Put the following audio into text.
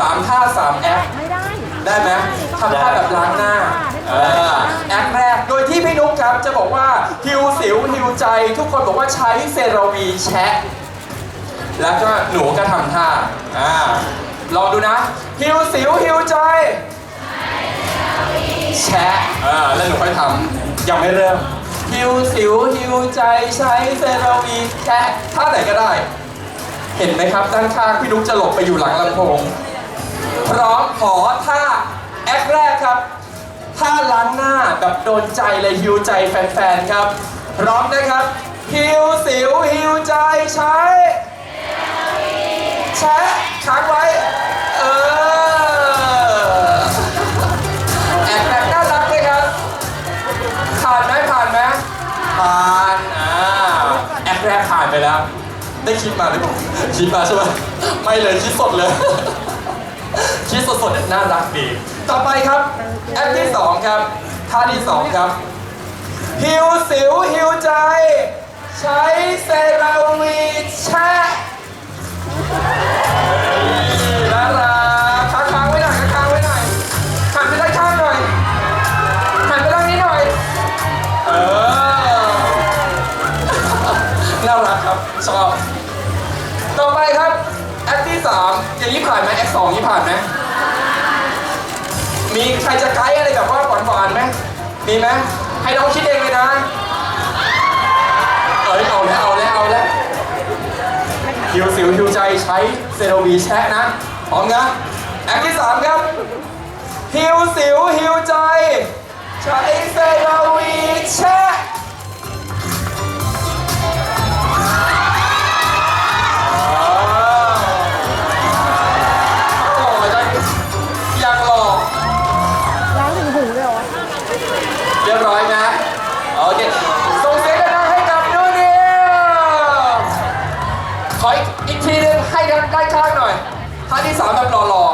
สามท่าสามแอคไม่ได้ ได้ไหมทำท่าแบบล้างหน้าเออแอคแรก โดยที่พี่นุ๊กครับจะบอกว่าฮิวสิวฮิวใจ ทุกคนบอกว่าใช้เซราวีแชะ แล้วก็หนูก็ทำท่า อ่า ลองดูนะฮิวสิวฮิวใจ แชะอ่าแล้วหนูค่อยทำยังไม่เริ่มฮิวสิวฮิวใจใช้เซราวีแชะท่าไหนก็ได้เห็นไหมครับ ด้านข้างพี่นุ๊กจะหลบไปอยู่หลังลำโพง พร้อมขอท่าแอคแรกครับท่าล้างหน้าแบบโดนใจเลยฮิวใจแฟนๆครับ พร้อมนะครับฮิวสิวฮิวใจใช้แชะค้างไว้เออแอบแบบน่ารักเลยครับ ผ่านไหมผ่านไหมผ่านอ่าแอคแรกผ่านไปแล้ว ได้คิดมาหรือเปล่าคิดมาใช่ไหมไม่เลยคิดสดเลย คิดสดๆเนี่ยน่ารักดี ต่อไปครับ แอปที่2ครับท่าที่2ครับ ฮิวสิวฮิวใจ ใช้เซราวีแช่ ต่อไปครับแอคที่3อย่างนี้ผ่านไหมแอคสองนี้ผ่านไหมมีใครจะไกด์อะไรแบบว่าหวานๆไหมมีไหมให้น้องคิดเองเลยนะเอ้ยเอาแล้วเอาแล้วเอาแล้วฮิวสิวฮิวใจใช้เซโรวีแชะนะพร้อมนะแอคที่3ครับฮิวสิวฮิว ขออีกอีกทีนึงให้ดันได้ข้างหน่อยท่าที่สามแบบหล่อ